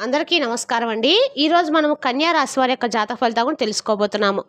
అందరికీ నమస్కారం అండి. ఈరోజు మనం కన్యా రాశి వారి యొక్క జాతక ఫలితాలను తెలుసుకోబోతున్నాము.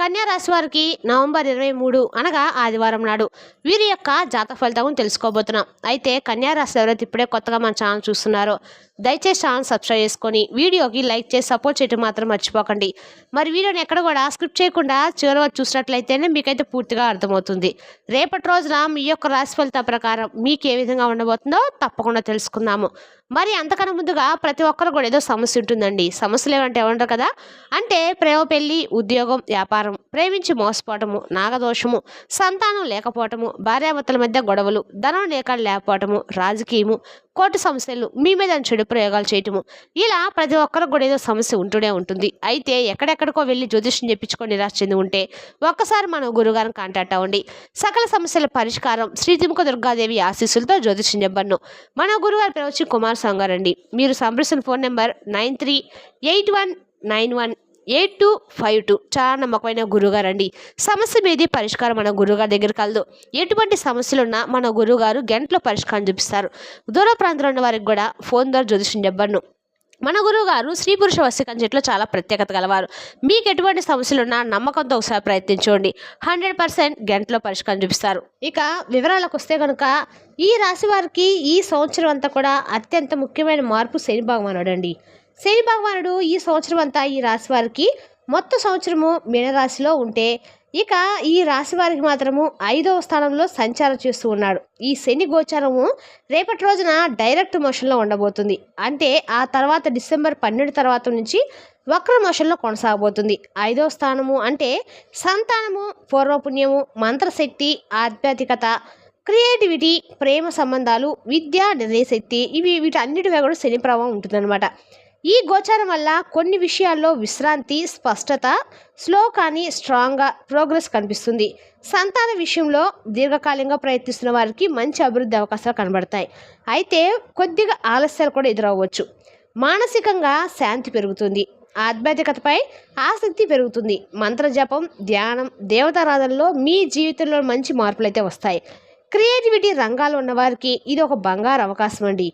రాశి వారికి నవంబర్ ఇరవై మూడు అనగా ఆదివారం నాడు. వీరి యొక్క జాతక ఫలితం తెలుసుకోబోతున్నాం. అయితే కన్యా రాశి ఎవరైతే ఇప్పుడే కొత్తగా మన ఛానల్ చూస్తున్నారో. దయచేసి ఛానల్ సబ్స్క్రైబ్ చేసుకొని వీడియోకి లైక్ చేసి సపోర్ట్ చేయడం మాత్రం మర్చిపోకండి. మరి వీడియోని ఎక్కడ కూడా స్క్రిప్ట్ చేయకుండా చివరి వరకు చూసినట్లయితేనే మీకైతే పూర్తిగా అర్థమవుతుంది. రేపటి రోజున మీ యొక్క రాశి ఫలితాల ప్రకారం మీకు ఏ విధంగా ఉండబోతుందో తప్పకుండా తెలుసుకుందాము. మరి అంతకన్నా ముందుగా ప్రతి ఒక్కరు కూడా ఏదో సమస్య ఉంటుందండి. సమస్యలు ఏమంటే ఏమంటారు కదా? అంటే ప్రేమ పెళ్ళి ఉద్యోగం వ్యాపారం ప్రేమించి మోసపోవటము నాగదోషము సంతానం లేకపోవటము భార్యాభర్తల మధ్య గొడవలు ధనం లేక లేకపోవటము రాజకీయము కోర్టు సమస్యలు మీ మీద చెడు ప్రయోగాలు చేయటము. ఇలా ప్రతి ఒక్కరికి కూడా ఏదో సమస్య ఉంటూనే ఉంటుంది. అయితే ఎక్కడెక్కడికో వెళ్ళి జ్యోతిష్యం చెప్పించుకొని నిరాశ చెంది ఉంటే ఒక్కసారి మనం గురుగారిని కాంటాక్ట్ అవ్వండి. సకల సమస్యల పరిష్కారం శ్రీతిముఖ దుర్గాదేవి ఆశీస్సులతో జ్యోతిష్యం చెప్పను మన గురుగారి ప్రవచ్చి కుమార్ కుమార్ సంగారండి మీరు సంప్రదించిన phone number nine three eight one nine one eight two five two చాలా నమ్మకమైన గురుగారు అండి సమస్య మీది పరిష్కారం మన గురుగారి దగ్గర కలదు ఎటువంటి సమస్యలున్నా మన గురుగారు గంటలో పరిష్కారం చూపిస్తారు. దూర ప్రాంతంలో ఉన్న వారికి కూడా ఫోన్ ద్వారా జ్యోతిషం చెప్పను మన గురువుగారు స్త్రీ పురుష వస్తికం చెట్లో చాలా ప్రత్యేకత గలవారు. మీకు ఎటువంటి సమస్యలున్నా నమ్మకంతో ఒకసారి ప్రయత్నించండి. హండ్రెడ్ పర్సెంట్ గంటలో పరిష్కారం చూపిస్తారు. ఇక వివరాలకు వస్తే కనుక ఈ రాశి వారికి ఈ సంవత్సరం అంతా కూడా అత్యంత ముఖ్యమైన మార్పు శని భగవానుడు శని భగవానుడు ఈ సంవత్సరం అంతా ఈ రాశి వారికి మొత్తం సంవత్సరము మీనరాశిలో ఉంటే ఇక ఈ రాశి వారికి మాత్రము ఐదవ స్థానంలో సంచారం చేస్తూ ఉన్నాడు. ఈ శని గోచారము రేపటి రోజున డైరెక్ట్ మోషన్లో ఉండబోతుంది. అంటే ఆ తర్వాత డిసెంబర్ పన్నెండు తర్వాత నుంచి వక్ర మోషన్లో కొనసాగబోతుంది. ఐదవ స్థానము అంటే సంతానము పూర్వపుణ్యము మంత్రశక్తి ఆధ్యాత్మికత క్రియేటివిటీ ప్రేమ సంబంధాలు విద్య నిర్ణయశక్తి ఇవి వీటన్నిటిగా కూడా శని ప్రభావం ఉంటుందన్నమాట. ఈ గోచారం వల్ల కొన్ని విషయాల్లో విశ్రాంతి స్పష్టత స్లో కానీ స్ట్రాంగ్గా ప్రోగ్రెస్ కనిపిస్తుంది. సంతాన విషయంలో దీర్ఘకాలంగా ప్రయత్నిస్తున్న వారికి మంచి అభివృద్ధి అవకాశాలు కనబడతాయి. అయితే కొద్దిగా ఆలస్యాలు కూడా ఎదురవ్వచ్చు. మానసికంగా శాంతి పెరుగుతుంది. ఆధ్యాత్మికతపై ఆసక్తి పెరుగుతుంది. మంత్రజపం ధ్యానం దేవతారాధనలో మీ జీవితంలో మంచి మార్పులు అయితే వస్తాయి. క్రియేటివిటీ రంగాలు ఉన్నవారికి ఇది ఒక బంగారు అవకాశం అండి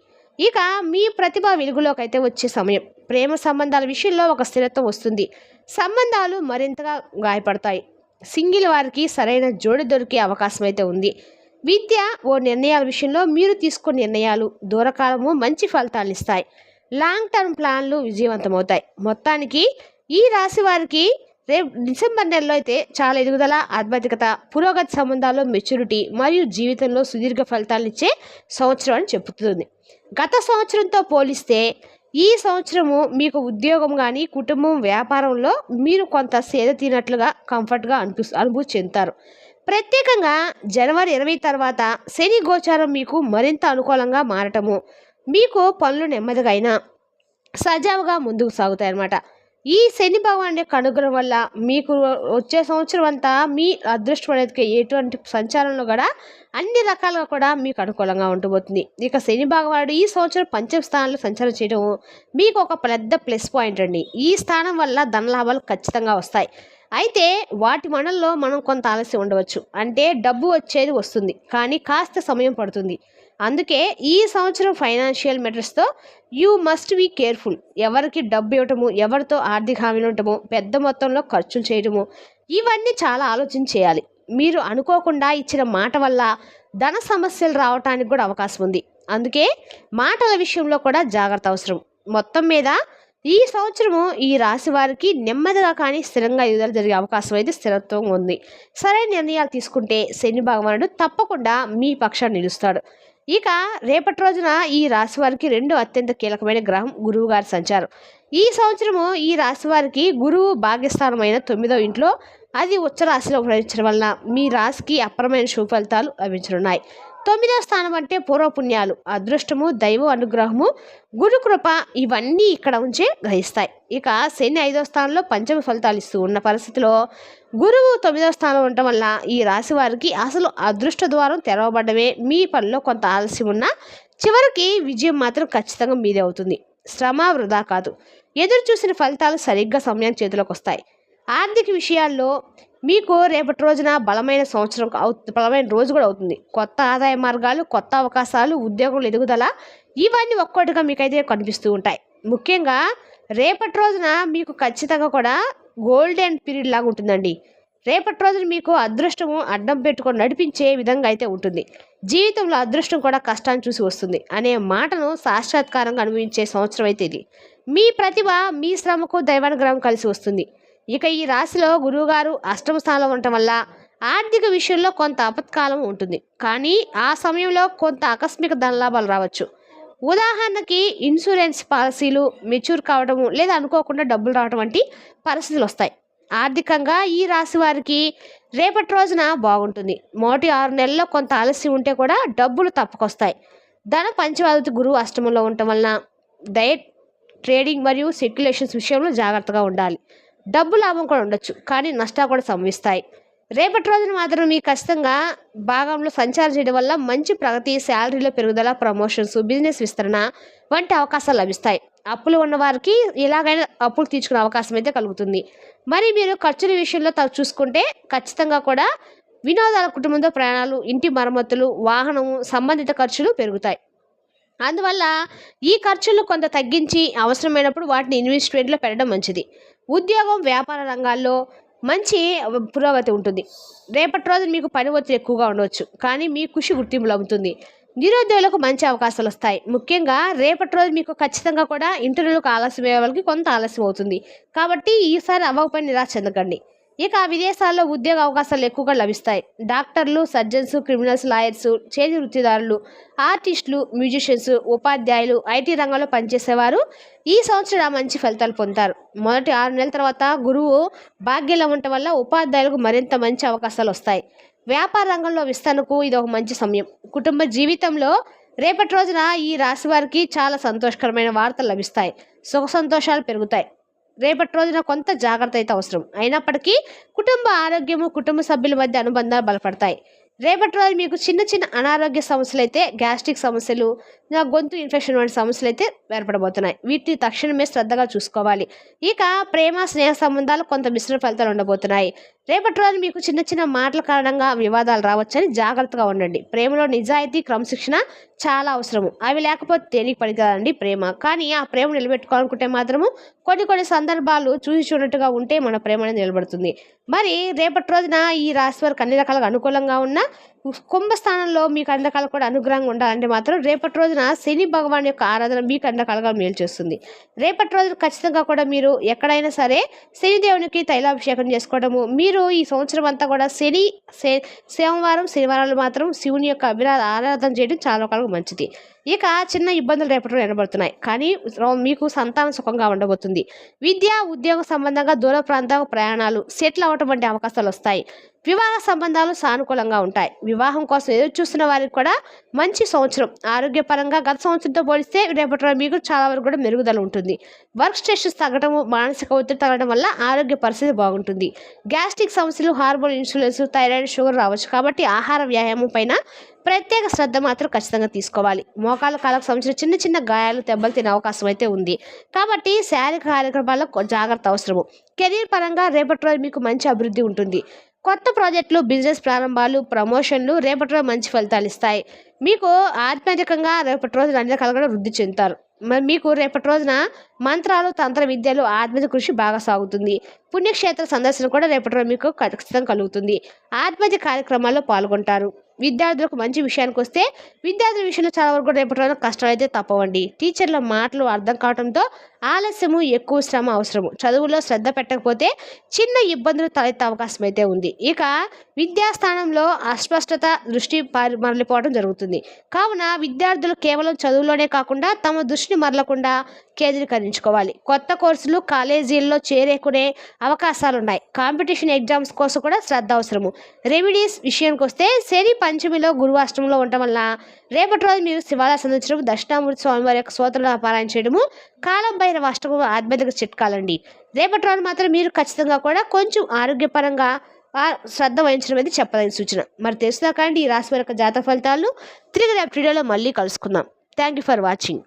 ఇక మీ ప్రతిభ వెలుగులోకి అయితే వచ్చే సమయం. ప్రేమ సంబంధాల విషయంలో ఒక స్థిరత్వం వస్తుంది. సంబంధాలు మరింతగా గాయపడతాయి. సింగిల్ వారికి సరైన జోడి దొరికే అవకాశం అయితే ఉంది. విద్య ఓ నిర్ణయాల విషయంలో మీరు తీసుకున్న నిర్ణయాలు దూరకాలము మంచి ఫలితాలు ఇస్తాయి. లాంగ్ టర్మ్ ప్లాన్లు విజయవంతమవుతాయి. మొత్తానికి ఈ రాశి వారికి రేపు డిసెంబర్ నెలలో అయితే చాలా ఎదుగుదల ఆధ్యాత్మికత పురోగతి సంబంధాల్లో మెచ్యూరిటీ మరియు జీవితంలో సుదీర్ఘ ఫలితాలు ఇచ్చే సంవత్సరం అని చెబుతుంది గత సంవత్సరంతో పోలిస్తే ఈ సంవత్సరము మీకు ఉద్యోగం కానీ కుటుంబం వ్యాపారంలో మీరు కొంత సేద తీనట్లుగా కంఫర్ట్గా అనిపి అనుభూతి చెందుతారు. ప్రత్యేకంగా జనవరి ఇరవై తర్వాత శని గోచారం మీకు మరింత అనుకూలంగా మారటము. మీకు పనులు నెమ్మదిగా అయినా సజావుగా ముందుకు సాగుతాయన్నమాట. ఈ శని భగవాన్ యొక్క అనుగ్రహం వల్ల మీకు వచ్చే సంవత్సరం అంతా మీ అదృష్టం అనేది ఎటువంటి సంచారంలో కూడా అన్ని రకాలుగా కూడా మీకు అనుకూలంగా ఉండబోతుంది ఇక శని భగవానుడు ఈ సంవత్సరం పంచమ స్థానంలో సంచారం చేయడం మీకు ఒక పెద్ద ప్లస్ పాయింట్ అండి. ఈ స్థానం వల్ల ధనలాభాలు ఖచ్చితంగా వస్తాయి. అయితే వాటి మనల్లో మనం కొంత ఆలస్యం ఉండవచ్చు. అంటే డబ్బు వచ్చేది వస్తుంది. కానీ కాస్త సమయం పడుతుంది. అందుకే ఈ సంవత్సరం ఫైనాన్షియల్ మెటర్స్తో యూ మస్ట్ బీ కేర్ఫుల్. ఎవరికి డబ్బు ఇవ్వటము ఎవరితో ఆర్థిక హామీలు ఉండటము పెద్ద మొత్తంలో ఖర్చులు చేయటము ఇవన్నీ చాలా ఆలోచన చేయాలి. మీరు అనుకోకుండా ఇచ్చిన మాట వల్ల ధన సమస్యలు రావటానికి కూడా అవకాశం ఉంది. అందుకే మాటల విషయంలో కూడా జాగ్రత్త అవసరం. మొత్తం మీద ఈ సంవత్సరము ఈ రాశి వారికి నెమ్మదిగా కానీ స్థిరంగా ఎదుగుదల జరిగే అవకాశం అయితే స్థిరత్వం ఉంది. సరైన నిర్ణయాలు తీసుకుంటే శని భగవానుడు తప్పకుండా మీ పక్షాన్ని నిలుస్తాడు. ఇక రేపటి రోజున ఈ రాశి వారికి రెండు అత్యంత కీలకమైన గ్రహం గురువు గారి సంచారం. ఈ సంవత్సరము ఈ రాశి వారికి గురువు భాగ్యస్థానమైన తొమ్మిదో ఇంట్లో అది ఉచ్చ రాశిలో ప్రవేశించడం వలన మీ రాశికి అపరమైన శుభ ఫలితాలు లభించనున్నాయి. తొమ్మిదవ స్థానం అంటే పూర్వపుణ్యాలు. అదృష్టము దైవ అనుగ్రహము గురుకృప ఇవన్నీ ఇక్కడ ఉంచే గ్రహిస్తాయి. ఇక శని ఐదవ స్థానంలో పంచమ ఫలితాలు ఇస్తూ ఉన్న పరిస్థితిలో గురువు తొమ్మిదవ స్థానం ఉండటం వల్ల ఈ రాశి వారికి అసలు అదృష్ట ద్వారం తెరవబడమే మీ పనిలో కొంత ఆలస్యం ఉన్నా చివరికి విజయం మాత్రం ఖచ్చితంగా మీదే అవుతుంది. శ్రమ వృధా కాదు. ఎదురు చూసిన ఫలితాలు సరిగ్గా సమయం చేతిలోకి వస్తాయి. ఆర్థిక విషయాల్లో మీకు రేపటి రోజున బలమైన సంవత్సరం బలమైన రోజు కూడా అవుతుంది. కొత్త ఆదాయ మార్గాలు కొత్త అవకాశాలు ఉద్యోగులు ఎదుగుదల ఇవన్నీ ఒక్కొక్కటిగా మీకైతే కనిపిస్తూ ఉంటాయి. ముఖ్యంగా రేపటి రోజున మీకు ఖచ్చితంగా కూడా గోల్డెన్ పీరియడ్ లాగా ఉంటుందండి. రేపటి రోజున మీకు అదృష్టము అడ్డం పెట్టుకొని నడిపించే విధంగా అయితే ఉంటుంది. జీవితంలో అదృష్టం కూడా కష్టాన్ని చూసి వస్తుంది అనే మాటను సాక్షాత్కారంగా అనుభవించే సంవత్సరం అయితే ఇది. మీ ప్రతిభ మీ శ్రమకు దైవానుగ్రహం కలిసి వస్తుంది. ఇక ఈ రాశిలో గురువుగారు అష్టమ స్థానంలో ఉండటం వల్ల ఆర్థిక విషయంలో కొంత అపత్కాలం ఉంటుంది. కానీ ఆ సమయంలో కొంత ఆకస్మిక ధనలాభాలు రావచ్చు. ఉదాహరణకి ఇన్సూరెన్స్ పాలసీలు మెచ్యూర్ కావడము లేదా అనుకోకుండా డబ్బులు రావడం వంటి పరిస్థితులు వస్తాయి. ఆర్థికంగా ఈ రాశి వారికి రేపటి రోజున బాగుంటుంది. మొదటి ఆరు నెలల్లో కొంత ఆలస్యం ఉంటే కూడా డబ్బులు తప్పకొస్తాయి. ధన పంచవాదతి గురువు అష్టమంలో ఉండటం వలన డైట్ ట్రేడింగ్ మరియు సెక్యులేషన్స్ విషయంలో జాగ్రత్తగా ఉండాలి. డబ్బు లాభం కూడా ఉండొచ్చు కానీ నష్టాలు కూడా సంభవిస్తాయి. రేపటి రోజున మాత్రం మీకు ఖచ్చితంగా భాగంలో సంచారం చేయడం వల్ల మంచి ప్రగతి శాలరీలో పెరుగుదల ప్రమోషన్స్ బిజినెస్ విస్తరణ వంటి అవకాశాలు లభిస్తాయి. అప్పులు ఉన్నవారికి ఎలాగైనా అప్పులు తీర్చుకునే అవకాశం అయితే కలుగుతుంది. మరి మీరు ఖర్చుల విషయంలో త- చూసుకుంటే ఖచ్చితంగా కూడా వినోదాల కుటుంబంతో ప్రయాణాలు ఇంటి మరమ్మతులు వాహనము సంబంధిత ఖర్చులు పెరుగుతాయి. అందువల్ల ఈ ఖర్చులు కొంత తగ్గించి అవసరమైనప్పుడు వాటిని ఇన్వెస్ట్మెంట్లో పెట్టడం మంచిది. ఉద్యోగం వ్యాపార రంగాల్లో మంచి పురోగతి ఉంటుంది. రేపటి రోజు మీకు పని ఒత్తిడి ఎక్కువగా ఉండవచ్చు కానీ మీ కృషి గుర్తింపు లభిస్తుంది నిరుద్యోగులకు మంచి అవకాశాలు వస్తాయి. ముఖ్యంగా రేపటి రోజు మీకు ఖచ్చితంగా కూడా ఇంటర్వ్యూలకు ఆలస్యం అయ్యే వాళ్ళకి కొంత ఆలస్యం అవుతుంది. కాబట్టి ఈసారి అవ్వకపోయి నిరాశ చెందకండి. ఇక విదేశాల్లో ఉద్యోగ అవకాశాలు ఎక్కువగా లభిస్తాయి. డాక్టర్లు సర్జన్స్ క్రిమినల్స్ లాయర్స్ చేతి వృత్తిదారులు ఆర్టిస్టులు మ్యూజిషియన్స్ ఉపాధ్యాయులు ఐటీ రంగంలో పనిచేసేవారు ఈ సంవత్సరం మంచి ఫలితాలు పొందుతారు. మొదటి ఆరు నెలల తర్వాత గురువు భాగ్యంలో ఉండటం వల్ల ఉపాధ్యాయులకు మరింత మంచి అవకాశాలు వస్తాయి. వ్యాపార రంగంలో విస్తరణకు ఇది ఒక మంచి సమయం. కుటుంబ జీవితంలో రేపటి రోజున ఈ రాశి వారికి చాలా సంతోషకరమైన వార్తలు లభిస్తాయి. సుఖ సంతోషాలు పెరుగుతాయి. రేపటి రోజున కొంత జాగ్రత్త అయితే అవసరం. అయినప్పటికీ కుటుంబ ఆరోగ్యము కుటుంబ సభ్యుల మధ్య అనుబంధాలు బలపడతాయి. రేపటి రోజు మీకు చిన్న చిన్న అనారోగ్య సమస్యలు అయితే గ్యాస్ట్రిక్ సమస్యలు నా గొంతు ఇన్ఫెక్షన్ వంటి సమస్యలు అయితే ఏర్పడబోతున్నాయి. వీటిని తక్షణమే శ్రద్ధగా చూసుకోవాలి. ఇక ప్రేమ స్నేహ సంబంధాలు కొంత మిశ్రమ ఫలితాలు ఉండబోతున్నాయి. రేపటి రోజు మీకు చిన్న చిన్న మాటల కారణంగా వివాదాలు రావచ్చని జాగ్రత్తగా ఉండండి. ప్రేమలో నిజాయితీ క్రమశిక్షణ చాలా అవసరము. అవి లేకపోతే దేనికి పనికిరాదండి ప్రేమ. కానీ ఆ ప్రేమ నిలబెట్టుకోవాలనుకుంటే మాత్రము కొన్ని కొన్ని సందర్భాలు చూసి చూడట్టుగా ఉంటే మన ప్రేమ అనేది నిలబడుతుంది. మరి రేపటి రోజున ఈ రాశి వారికి అన్ని రకాలుగా అనుకూలంగా ఉన్న కుంభస్థానంలో మీకు అన్ని రకాలు కూడా అనుగ్రహంగా ఉండాలంటే మాత్రం రేపటి రోజున శని భగవాన్ యొక్క ఆరాధన మీకు అన్ని రకాలుగా మేలు చేస్తుంది. రేపటి రోజున ఖచ్చితంగా కూడా మీరు ఎక్కడైనా సరే శనిదేవునికి తైలాభిషేకం చేసుకోవడము మీరు ఈ సంవత్సరం అంతా కూడా శని సోమవారం శనివారాలు మాత్రం శివుని యొక్క అభిరా ఆరాధన చేయడం చాలా రకాలుగా మంచిది. ఇక చిన్న ఇబ్బందులు రేపటి రోజు వినబడుతున్నాయి కానీ మీకు సంతానం సుఖంగా ఉండబోతుంది. విద్య ఉద్యోగ సంబంధంగా దూర ప్రాంతం ప్రయాణాలు సెటిల్ అవ్వటం వంటి అవకాశాలు వస్తాయి. వివాహ సంబంధాలు సానుకూలంగా ఉంటాయి. వివాహం కోసం ఎదురు చూస్తున్న వారికి కూడా మంచి సంవత్సరం. ఆరోగ్యపరంగా గత సంవత్సరంతో పోలిస్తే రేపటి రోజు మీకు చాలా వరకు కూడా మెరుగుదల ఉంటుంది. వర్క్ స్ట్రెస్ తగ్గడం మానసిక ఒత్తిడి తగ్గడం వల్ల ఆరోగ్య పరిస్థితి బాగుంటుంది. గ్యాస్ట్రిక్ సమస్యలు హార్మోన్ ఇన్సులిన్స్ థైరాయిడ్ షుగర్ రావచ్చు. కాబట్టి ఆహార వ్యాయామం పైన ప్రత్యేక శ్రద్ధ మాత్రం ఖచ్చితంగా తీసుకోవాలి. మోకాల కాలకు సంబంధించిన చిన్న చిన్న గాయాలు దెబ్బలు తినే అవకాశం అయితే ఉంది. కాబట్టి శారీరక కార్యక్రమాల్లో జాగ్రత్త అవసరము. కెరీర్ పరంగా రేపటి రోజు మీకు మంచి అభివృద్ధి ఉంటుంది. కొత్త ప్రాజెక్టులు బిజినెస్ ప్రారంభాలు ప్రమోషన్లు రేపటి రోజు మంచి ఫలితాలు ఇస్తాయి. మీకు ఆధ్యాత్మికంగా రేపటి రోజున అన్ని రకాలుగా వృద్ధి చెందుతారు. మరి మీకు రేపటి రోజున మంత్రాలు తంత్ర విద్యలు ఆత్మీయ కృషి బాగా సాగుతుంది. పుణ్యక్షేత్ర సందర్శన కూడా రేపటి రోజు మీకు ఖచ్చితంగా కలుగుతుంది. ఆత్మీయ కార్యక్రమాల్లో పాల్గొంటారు. విద్యార్థులకు మంచి విషయానికి వస్తే విద్యార్థుల విషయంలో చాలా వరకు రేపటి రోజున కష్టాలు అయితే తప్పవండి. టీచర్ల మాటలు అర్థం కావడంతో ఆలస్యము ఎక్కువ శ్రమ అవసరము. చదువులో శ్రద్ధ పెట్టకపోతే చిన్న ఇబ్బందులు తలెత్తే అవకాశం అయితే ఉంది. ఇక విద్యాస్థానంలో అస్పష్టత దృష్టి పారి మరలిపోవడం జరుగుతుంది. కావున విద్యార్థులు కేవలం చదువులోనే కాకుండా తమ దృష్టిని మరలకుండా కేంద్రీకరించుకోవాలి. కొత్త కోర్సులు కాలేజీల్లో చేరేకునే అవకాశాలు ఉన్నాయి కాంపిటీషన్ ఎగ్జామ్స్ కోసం కూడా శ్రద్ధ అవసరము. రెమెడీస్ విషయానికి వస్తే శని పంచమిలో గురువాష్టంలో ఉండటం వల్ల రేపటి రోజు మీరు శివాలయ సందర్శనం దక్షిణామూర్తి స్వామివారి యొక్క సూత్రాలు పారాయణ చేయడము కాలం భైరవ అష్టము ఆధ్యాత్మిక చిట్కాలండి. రేపటి రోజు మాత్రం మీరు ఖచ్చితంగా కూడా కొంచెం ఆరోగ్యపరంగా శ్రద్ధ వహించడం అనేది చెప్పదగిన సూచన. మరి తెలుసుదా కానీ ఈ రాశి వరకు జాతక ఫలితాలను తిరిగి రేపు వీడియోలో మళ్ళీ కలుసుకుందాం. Thank you for watching